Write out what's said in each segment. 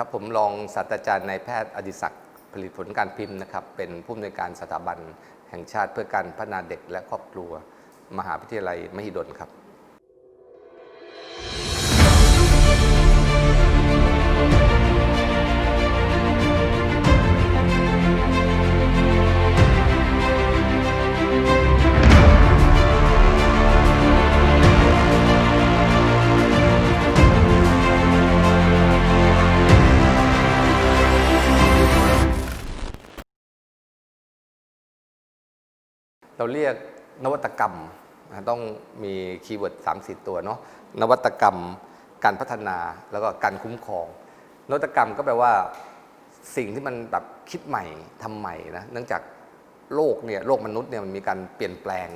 ครับผมรองศาสตราจารย์นายแพทย์อดิศักดิ์ผลิตผลการพิมพ์นะครับ เป็นผู้อำนวยการสถาบันแห่งชาติเพื่อการพัฒนาเด็กและครอบครัว มหาวิทยาลัยมหิดลครับ เราเรียกนวัตกรรมนะต้องมีคีย์เวิร์ดสามสี่ตัวเนาะนวัตกรรม การพัฒนาแล้วก็การคุ้มครอง นวัตกรรมก็แปลว่าสิ่งที่มันแบบคิดใหม่ทำใหม่นะเนื่องจากโลกเนี่ยโลกมนุษย์เนี่ยมันมีการเปลี่ยนแปลง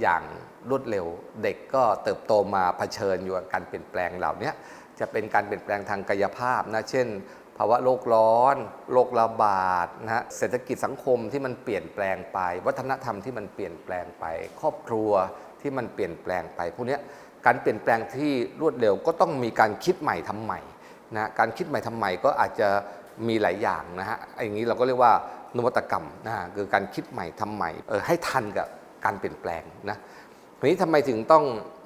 อย่างรวดเร็ว เด็กก็เติบโตมาเผชิญอยู่กับการเปลี่ยนแปลงเหล่านี้จะเป็นการเปลี่ยนแปลงทางกายภาพนะเช่น ภาวะโลกร้อนโรคระบาดนะฮะเศรษฐกิจสังคมที่มันเปลี่ยนแปลงไป วัฒนธรรมที่มันเปลี่ยนแปลงไป ครอบครัวที่มันเปลี่ยนแปลงไปพวกเนี้ยการเปลี่ยนแปลงที่รวดเร็วก็ต้องมีการคิดใหม่ทำใหม่นะการคิดใหม่ทำใหม่ก็อาจจะมีหลายอย่างนะฮะอย่างนี้เราก็เรียกว่านวัตกรรมนะฮะคือการคิดใหม่ทำใหม่เออให้ทันกับการเปลี่ยนแปลงนะทีนี้ทำไมถึงต้อง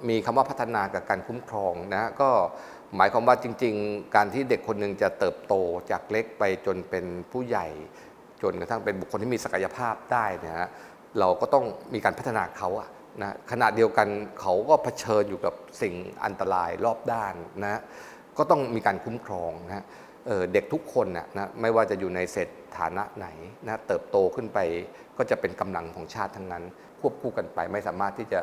มีคำว่าพัฒนากับการคุ้มครองนะก็ หมายความว่าจริง ๆ การที่เด็กคนหนึ่งจะเติบโตจากเล็กไปจนเป็นผู้ใหญ่ จนกระทั่งเป็นบุคคลที่มีศักยภาพได้นะฮะเราก็ต้องมีการพัฒนาเขาอะนะขณะเดียวกันเขาก็เผชิญอยู่กับสิ่งอันตรายรอบด้านนะก็ต้องมีการคุ้มครองนะเออเด็กทุกคนนะนะไม่ว่าจะอยู่ในเศรษฐานะไหนนะเติบโตขึ้นไปก็จะเป็นกำลังของชาติทั้งนั้น ควบคู่กันไปไม่สามารถที่จะ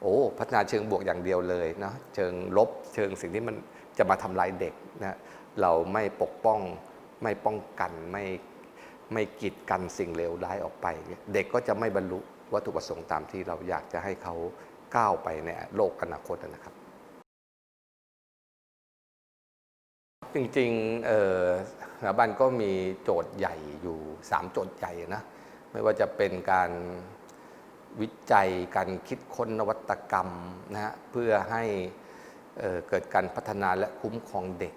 โอ้พัฒนาเชิงบวกอย่างเดียวเลยนะเชิงลบเชิงสิ่งที่มัน จะมาทำลายเด็กนะเราไม่ปกป้องไม่ป้องกันไม่ไม่กีดกันสิ่งเลวร้ายออกไป เด็กก็จะไม่บรรลุวัตถุประสงค์ตามที่เราอยากจะให้เขาก้าวไปในโลกอนาคตนะครับ จริงๆสถาบันก็มีโจทย์ใหญ่อยู่ 3 โจทย์ใหญ่นะไม่ว่าจะเป็นการวิจัยการคิดค้นนวัตกรรมนะฮะเพื่อให้ เเกิดการพัฒนาและคุ้มครองเด็ก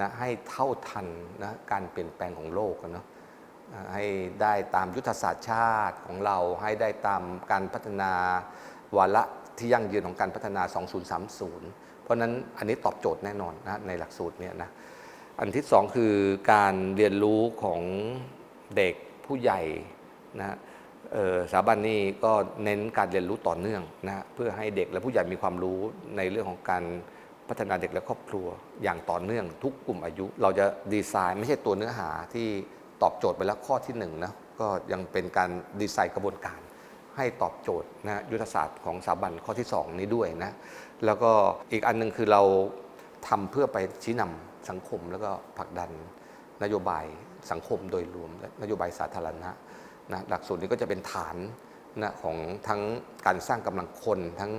นะให้เท่าทันนะการเปลี่ยนแปลงของโลกเนาะให้ได้ตามยุทธศาสตร์ชาติของเราให้ได้ตามการพัฒนาวาระที่ยั่งยืนของการพัฒนา 2030 เพราะนั้นอันนี้ตอบโจทย์แน่นอนนะในหลักสูตรเนี่ยนะอันที่สองคือการเรียนรู้ของเด็กผู้ใหญ่นะ สถาบันนี้ก็เน้นการเรียนรู้ต่อเนื่องนะเพื่อให้เด็กและผู้ใหญ่มีความรู้ในเรื่องของการพัฒนาเด็กและครอบครัวอย่างต่อเนื่องทุกกลุ่มอายุ เราจะดีไซน์ไม่ใช่ตัวเนื้อหาที่ตอบโจทย์ไปแล้วข้อที่หนึ่งนะก็ยังเป็นการดีไซน์กระบวนการ ให้ตอบโจทย์นะยุทธศาสตร์ของสถาบันข้อที่ 2 นี้ด้วยนะแล้วก็อีกอันหนึงคือเราทำเพื่อไปชี้นำสังคมแล้วก็ผลักดันนโยบายสังคมโดยรวมและนโยบายสาธารณะ นะหลักสูตรนี้ก็จะเป็นฐานนะของทั้งการสร้างกำลังคน ทั้ง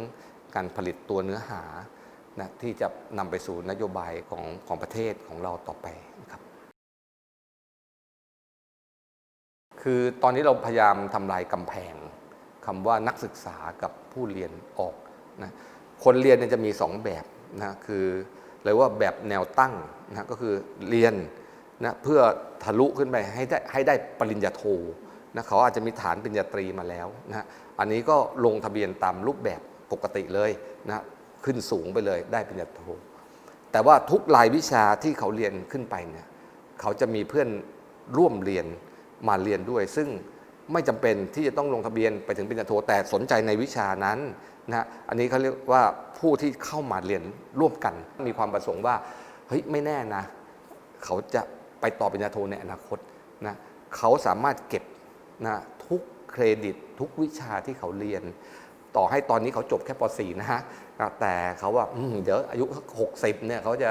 การผลิตตัวเนื้อหานะที่จะนำไปสู่นโยบายของของประเทศของเราต่อไปนะครับ คือตอนนี้เราพยายามทำลายกำแพงคำว่านักศึกษากับผู้เรียนออกนะคนเรียนเนี่ยจะมี 2 แบบนะคือเรียกว่าแบบแนวตั้งนะก็คือเรียนนะเพื่อทะลุขึ้นไปให้ได้ให้ได้ปริญญาโท นะเขาอาจจะมีฐานปริญญาตรีมาแล้วนะอันนี้ก็ลงทะเบียนตามรูปแบบปกติเลยนะขึ้นสูงไปเลยได้ปริญญาโท แต่ว่าทุกรายวิชาที่เขาเรียนขึ้นไปเนี่ยเขาจะมีเพื่อนร่วมเรียนมาเรียนด้วย ซึ่งไม่จำเป็นที่จะต้องลงทะเบียนไปถึงปริญญาโทแต่สนใจในวิชานั้นนะอันนี้เขาเรียกว่าผู้ที่เข้ามาเรียนร่วมกัน มีความประสงค์ว่าเฮ้ยไม่แน่นะ เขาจะไปต่อปริญญาโทในอนาคตนะเขาสามารถเก็บ นะทุกเครดิตทุกวิชาที่เขาเรียน ต่อให้ตอนนี้เขาจบแค่ป .4 นะฮะแต่เขาว่าเดี๋ยวอายุ 60เนี่ยเขาจะ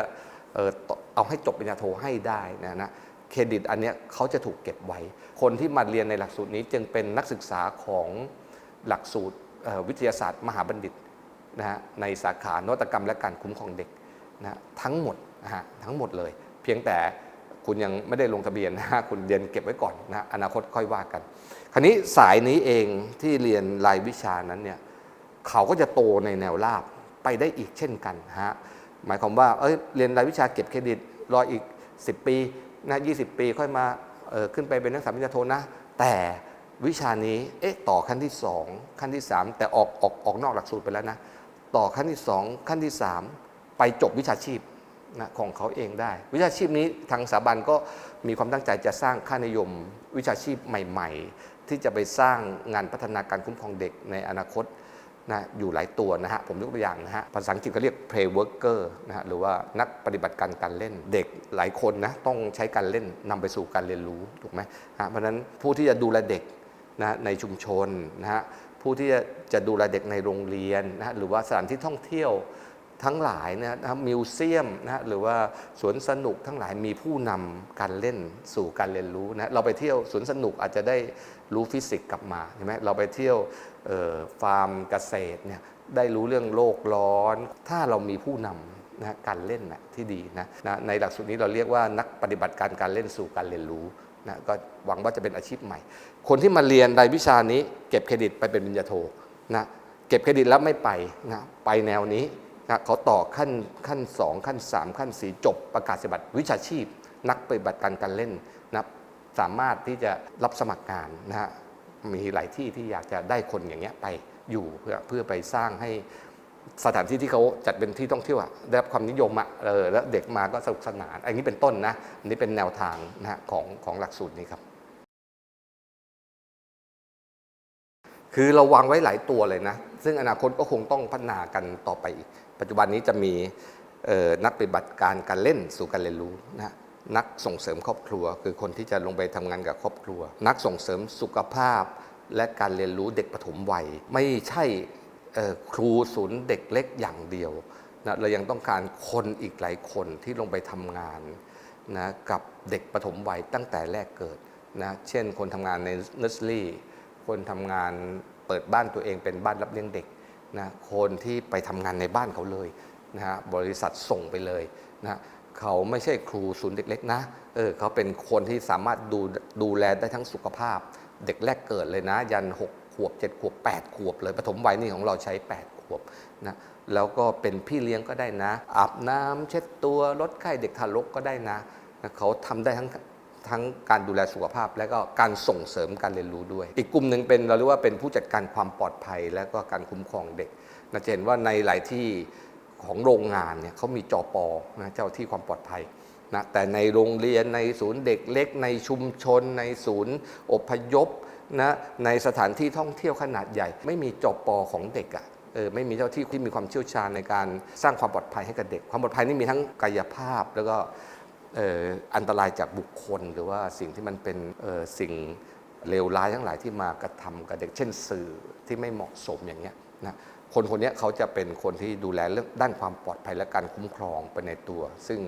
เออเอาให้จบปริญญาโทให้ได้นะนะเครดิตอันเนี้ยเขาจะถูกเก็บไว้ คนที่มาเรียนในหลักสูตรนี้จึงเป็นนักศึกษาของหลักสูตรวิทยาศาสตร์ มหาบัณฑิตนะฮะในสาขานวัตกรรมและการคุ้มครองเด็กนะทั้งหมดนะฮะทั้งหมดเลย เพียงแต่ คุณยังไม่ได้ลงทะเบียนนะฮะคุณเรียนเก็บไว้ก่อนนะอนาคตค่อยว่ากัน คราวนี้สายนี้เองที่เรียนรายวิชานั้นเนี่ยเขาก็จะโตในแนวราบไปได้อีกเช่นกันฮะหมายความว่าเอ้ยเรียนรายวิชาเก็บเครดิตรออีก 10 ปีนะ20ปีค่อยมาขึ้นไปเป็นนักศึกษาปริญญาโทนะ แต่วิชานี้เอ๊ะต่อขั้นที่ 2 ขั้นที่ 3 แต่ออกออกออกนอกหลักสูตรไปแล้วนะ ต่อขั้นที่ 2 ขั้นที่ 3 ไปจบวิชาชีพ นะของเขาเองได้ วิชาชีพนี้ทางสถาบันก็มีความตั้งใจจะสร้างค่านิยม วิชาชีพใหม่ ๆ ที่จะไปสร้างงานพัฒนาการคุ้มครองเด็กในอนาคตนะอยู่หลายตัวนะฮะ ผมยกตัวอย่างนะฮะ ภาษาอังกฤษเขาเรียก play worker นะฮะ หรือว่านักปฏิบัติการการเล่น เด็กหลายคนนะ ต้องใช้การเล่นนำไปสู่การเรียนรู้ ถูกไหมฮะ เพราะฉะนั้นผู้ที่จะดูแลเด็กนะในชุมชนนะฮะ ผู้ที่จะจะดูแลเด็กในโรงเรียนนะฮะ หรือว่าสถานที่ท่องเที่ยว ทั้งหลายนะครับมิวเซียมนะหรือว่าสวนสนุกทั้งหลายมีผู้นำการเล่นสู่การเรียนรู้นะเราไปเที่ยวสวนสนุกอาจจะได้รู้ฟิสิกส์กลับมาใช่ไหมเราไปเที่ยวฟาร์มเกษตรเนี่ยได้รู้เรื่องโลกร้อน ถ้าเรามีผู้นำนะการเล่นนะที่ดีนะนะในหลักสูตรนี้เราเรียกว่านักปฏิบัติการการเล่นสู่การเรียนรู้นะก็หวังว่าจะเป็นอาชีพใหม่ คนที่มาเรียนรายวิชานี้ เก็บเครดิตไปเป็นปริญญาโทนะเก็บเครดิตแล้วไม่ไปนะไปแนวนี้ เขาต่อขั้นขั้น 2 ขั้น 3 ขั้น 4 จบประกาศบัตรวิชาชีพ นักปฏิบัติการการเล่นนะสามารถที่จะรับสมัครงานนะฮะมีหลายที่ที่อยากจะได้คนอย่างเงี้ยไปอยู่เพื่อเพื่อไปสร้างให้สถานที่ที่เขาจัดเป็นที่ท่องเที่ยวได้รับความนิยมอะเออแล้วเด็กมาก็สนุกสนาน อันนี้เป็นต้นนะอันนี้เป็นแนวทางนะฮะของของหลักสูตรนี้ครับ คือเราวางไว้หลายตัวเลยนะ ซึ่งอนาคตก็คงต้องพัฒนากันต่อไปอีกปัจจุบันนี้จะมีนักปฏิบัติการการเล่นสู่การเรียนรู้นะนักส่งเสริมครอบครัว คือคนที่จะลงไปทำงานกับครอบครัว นักส่งเสริมสุขภาพ และการเรียนรู้เด็กปฐมวัย ไม่ใช่ครูศูนย์เด็กเล็กอย่างเดียวนะเรายังต้องการคนอีกหลายคนที่ลงไปทำงานนะกับเด็กปฐมวัยตั้งแต่แรกเกิดนะเช่นคนทำงานในเนสลี่คนทำงานเปิดบ้านตัวเองเป็นบ้านรับเลี้ยงเด็ก นะคนที่ไปทำงานในบ้านเขาเลยนะฮะบริษัทส่งไปเลยนะเขาไม่ใช่ครูศูนย์เด็กเล็กนะเออเขาเป็นคนที่สามารถดูดูแลได้ทั้งสุขภาพ เด็กแรกเกิดเลยนะ ยัน 6 ขวบ 7 ขวบ 8 ขวบเลยปฐมวัยนี่ของเราใช้ 8 ขวบนะแล้วก็เป็นพี่เลี้ยงก็ได้นะอาบน้ำเช็ดตัวลดไข้เด็กทารกก็ได้นะนะเขาทำได้ทั้ง ทั้งการดูแลสุขภาพ และก็การส่งเสริมการเรียนรู้ด้วย อีกกลุ่มหนึ่งเป็นเราเรียกว่าเป็นผู้จัดการความปลอดภัย และก็การคุ้มครองเด็กนะจะเห็นว่าในหลายที่ของโรงงานเนี่ยเขามีจอปอนะเจ้าที่ความปลอดภัยนะแต่ในโรงเรียนในศูนย์เด็กเล็ก ในชุมชน ในศูนย์อพยพนะในสถานที่ท่องเที่ยวขนาดใหญ่ ไม่มีจอปอของเด็กอะ่ะเออไม่มีเจ้าที่ที่มีความเชี่ยวชาญในการสร้างความปลอดภัยให้กับเด็ก ความปลอดภัยนี่มีทั้งกายภาพแล้วก็ อันตรายจากบุคคล หรือว่าสิ่งที่มันเป็นสิ่งเลวร้ายทั้งหลายที่มากระทำกับเด็ก เช่นสื่อที่ไม่เหมาะสมอย่างเงี้ยนะคนคนนี้เขาจะเป็นคนที่ดูแลเรื่องด้านความปลอดภัยและการคุ้มครองไปในตัว ซึ่ง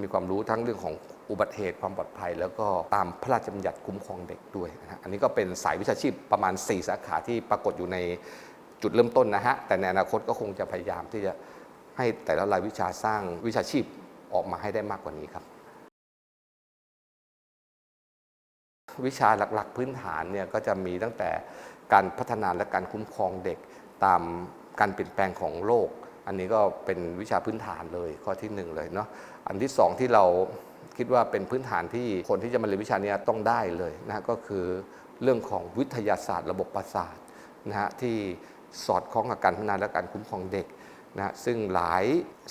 มีความรู้ทั้งเรื่องของอุบัติเหตุความปลอดภัย แล้วก็ตามพระราชบัญญัติคุ้มครองเด็กด้วยนะอันนี้ก็เป็นสายวิชาชีพประมาณ 4 สาขาที่ปรากฏอยู่ในจุดเริ่มต้นนะฮะ แต่ในอนาคตก็คงจะพยายามที่จะให้แต่ละรายวิชาสร้างวิชาชีพออกมาให้ได้มากกว่านี้ครับ วิชาหลักๆ พื้นฐานเนี่ยก็จะมีตั้งแต่การพัฒนาและการคุ้มครองเด็กตามการเปลี่ยนแปลงของโลก อันนี้ก็เป็นวิชาพื้นฐานเลยข้อที่หนึ่งเลยเนาะอันที่สองที่เราคิดว่าเป็นพื้นฐานที่คนที่จะมาเรียนวิชานี้ต้องได้เลยนะก็คือเรื่องของวิทยาศาสตร์ ระบบประสาทนะฮะที่สอดคล้องกับการพัฒนาและการคุ้มครองเด็กนะฮะซึ่งหลาย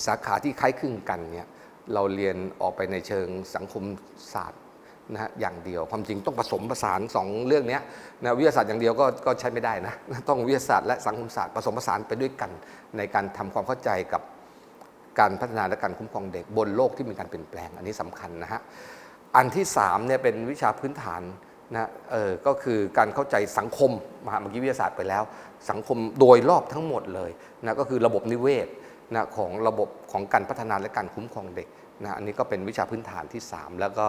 สาขาที่คล้ายคลึงกันเนี่ยเราเรียนออกไปในเชิงสังคมศาสตร์ นะฮะอย่างเดียวความจริงต้องผสมผสานสองเรื่องนี้นะวิทยาศาสตร์อย่างเดียวก็ก็ใช้ไม่ได้นะต้องวิทยาศาสตร์และสังคมศาสตร์ผสมผสานไปด้วยกัน ในการทำความเข้าใจกับการพัฒนาและการคุ้มครองเด็กบนโลกที่มีการเปลี่ยนแปลง อันนี้สำคัญนะฮะอันที่3เนี่ยเป็นวิชาพื้นฐานนะเออก็คือการเข้าใจสังคมมาเมื่อกี้วิทยาศาสตร์ไปแล้ว สังคมโดยรอบทั้งหมดเลยนะก็คือระบบนิเวศนะของระบบของการพัฒนาและการคุ้มครองเด็กนะอันนี้ก็เป็นวิชาพื้นฐานที่ 3 แล้วก็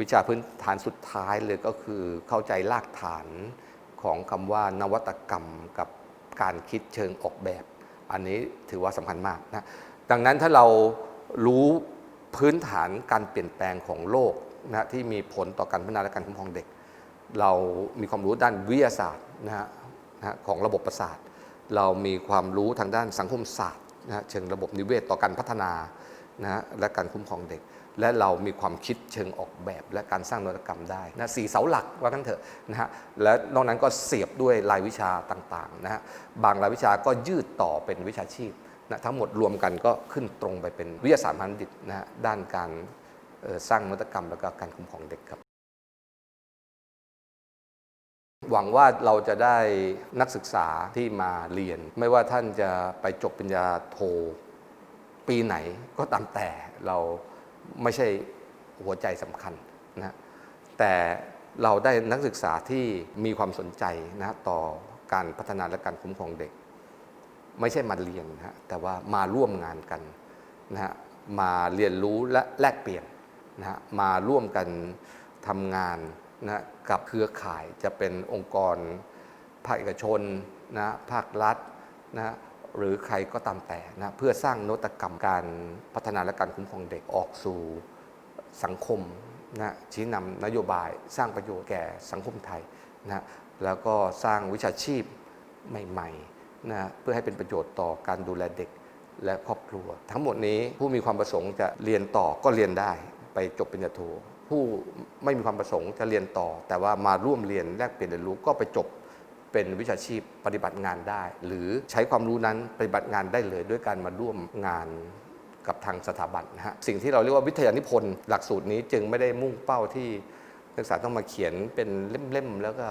วิชาพื้นฐานสุดท้ายเลยก็คือเข้าใจรากฐานของคำว่านวัตกรรมกับการคิดเชิงออกแบบ อันนี้ถือว่าสำคัญมากนะดังนั้นถ้าเรารู้พื้นฐานการเปลี่ยนแปลงของโลกนะที่มีผลต่อการพัฒนาและการคุ้มครองเด็ก เรามีความรู้ด้านวิทยาศาสตร์นะฮะนะของระบบประสาท เรามีความรู้ทางด้านสังคมศาสตร์นะฮะเชิงระบบนิเวศต่อการพัฒนานะฮะและการคุ้มครองเด็ก และเรามีความคิดเชิงออกแบบและการสร้างนวัตกรรมได้นะสี่เสาหลักว่ากันเถอะนะฮะและนอกนั้นก็เสียบด้วยรายวิชาต่างๆนะฮะบางรายวิชาก็ยืดต่อเป็นวิชาชีพนะทั้งหมดรวมกันก็ขึ้นตรงไปเป็นวิทยาศาสตร์พันดิตนะฮะด้านการสร้างนวัตกรรมแล้วก็การคุ้มครองเด็กครับ หวังว่าเราจะได้นักศึกษาที่มาเรียน ไม่ว่าท่านจะไปจบปริญญาโทปีไหนก็ตามแต่เรา ไม่ใช่หัวใจสำคัญนะแต่เราได้นักศึกษาที่มีความสนใจนะต่อการพัฒนาและการคุ้มครองเด็ก ไม่ใช่มาเรียนนะฮะแต่ว่ามาร่วมงานกันนะฮะมาเรียนรู้และแลกเปลี่ยนนะฮะมาร่วมกันทำงานนะฮะกับเครือข่ายจะเป็นองค์กรภาคเอกชนนะภาครัฐนะ หรือใครก็ตามแต่นะเพื่อสร้างนวัตกรรมการพัฒนาและการคุ้มครองเด็กออกสู่สังคมนะชี้นำนโยบายสร้างประโยชน์แก่สังคมไทยนะแล้วก็สร้างวิชาชีพใหม่ๆนะเพื่อให้เป็นประโยชน์ต่อการดูแลเด็กและครอบครัว ทั้งหมดนี้ผู้มีความประสงค์จะเรียนต่อก็เรียนได้ไปจบปริญญาโทผู้ไม่มีความประสงค์จะเรียนต่อ แต่ว่ามาร่วมเรียนแลกเปลี่ยนเรียนรู้ก็ไปจบ เป็นวิชาชีพปฏิบัติงานได้ หรือใช้ความรู้นั้นปฏิบัติงานได้เลยด้วยการมาร่วมงานกับทางสถาบันนะฮะสิ่งที่เราเรียกว่าวิทยานิพนธ์หลักสูตรนี้จึงไม่ได้มุ่งเป้าที่นักศึกษาต้องมาเขียนเป็นเล่มๆแล้วก็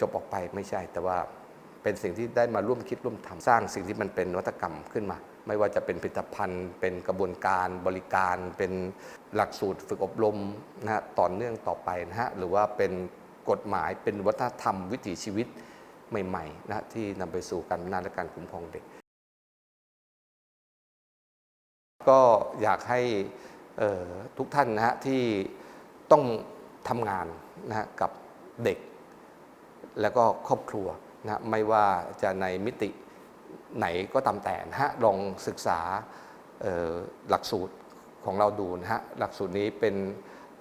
จบออกไปไม่ใช่ แต่ว่าเป็นสิ่งที่ได้มาร่วมคิดร่วมทำสร้างสิ่งที่มันเป็นนวัตกรรมขึ้นมา ไม่ว่าจะเป็นผลิตภัณฑ์ เป็นกระบวนการบริการ เป็นหลักสูตรฝึกอบรมนะฮะต่อเนื่องต่อไปนะฮะหรือว่าเป็นกฎหมายเป็นวัฒนธรรมวิถีชีวิต ใหม่ๆนะที่นำไปสู่การพัฒนาและการคุ้มครองเด็ก ก็อยากให้ทุกท่านนะฮะที่ต้องทำงานนะฮะกับเด็ก แล้วก็ครอบครัวนะไม่ว่าจะในมิติไหนก็ตามแต่นะฮะลองศึกษาหลักสูตรของเราดูนะฮะหลักสูตรนี้เป็น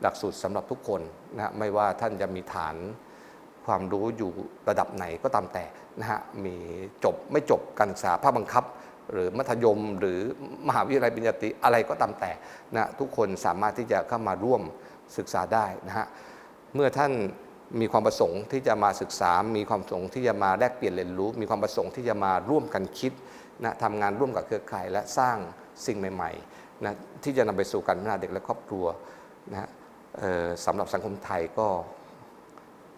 หลักสูตรสำหรับทุกคนนะฮะไม่ว่าท่านจะมีฐาน ความรู้อยู่ระดับไหนก็ตามแต่นะฮะมีจบไม่จบการศึกษาภาคบังคับ หรือมัธยมหรือมหาวิทยาลัยปริญญาตรีอะไรก็ตามแต่นะทุกคนสามารถที่จะเข้ามาร่วมศึกษาได้นะฮะเมื่อท่านมีความประสงค์ที่จะมาศึกษา มีความประสงค์ที่จะมาแลกเปลี่ยนเรียนรู้ มีความประสงค์ที่จะมาร่วมกันคิดนะทำงานร่วมกับเครือข่ายและสร้างสิ่งใหม่ๆนะที่จะนำไปสู่การพัฒนาเด็กและครอบครัวนะฮะสำหรับสังคมไทยก็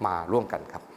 มาร่วมกันครับ